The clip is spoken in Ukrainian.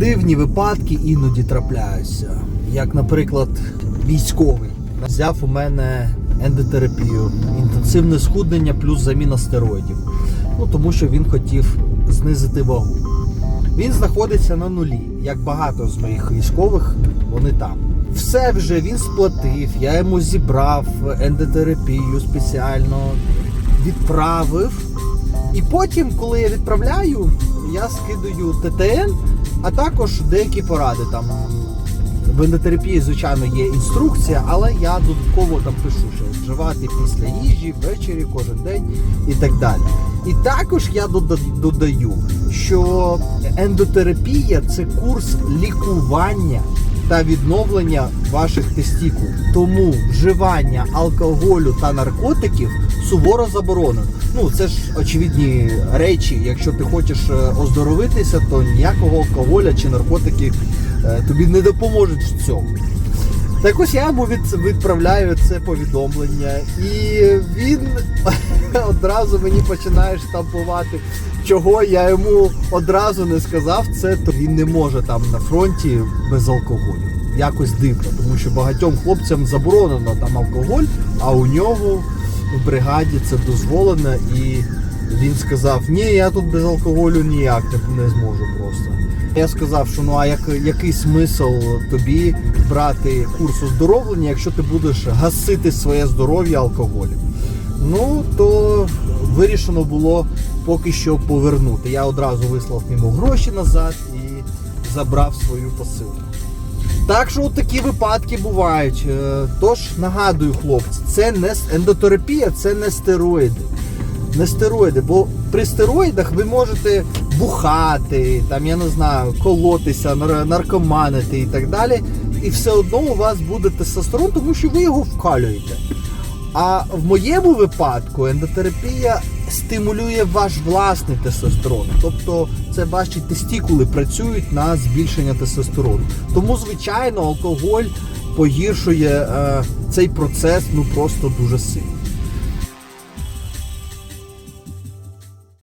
Дивні випадки іноді трапляються. Як, наприклад, військовий взяв у мене ендотерапію, інтенсивне схуднення плюс заміна стероїдів. Ну тому що він хотів знизити вагу. Він знаходиться на нулі, як багато з моїх військових, вони там. Все вже він сплатив, я йому зібрав ендотерапію спеціально, відправив. І потім, коли я відправляю, я скидаю ТТН, а також деякі поради. Там в ендотерапії, звичайно, є інструкція, але я додатково там пишу, що вживати після їжі, ввечері, кожен день і так далі. І також я додаю, що ендотерапія це курс лікування та відновлення ваших тестікул. Тому вживання алкоголю та наркотиків суворо заборонено. Ну це ж очевидні речі. Якщо ти хочеш е, оздоровитися, то ніякого алкоголя чи наркотиків е, тобі не допоможуть в цьому. Так ось я йому відправляю це повідомлення, і він одразу мені починає штампувати, чого я йому одразу не сказав. Це то він не може там на фронті без алкоголю. Якось дивно, тому що багатьом хлопцям заборонено там алкоголь, а у нього в бригаді це дозволено, і він сказав: Ні, я тут без алкоголю ніяк не зможу просто. Я сказав, що ну а як, який смисл тобі брати курс оздоровлення, якщо ти будеш гасити своє здоров'я алкоголем? Ну то вирішено було поки що повернути. Я одразу вислав йому гроші назад і забрав свою посилку. Так що такі випадки бувають. Е, Тож нагадую, хлопці, це не ендотерапія, це не стероїди. Не стероїди, бо при стероїдах ви можете бухати, там я не знаю, колотися, наркоманити і так далі. І все одно у вас буде тестостерон, тому що ви його вкалюєте. А в моєму випадку ендотерапія стимулює ваш власний тестостерон. Тобто це ваші тестікули працюють на збільшення тестостерону. Тому, звичайно, алкоголь погіршує е, цей процес ну просто дуже сильно.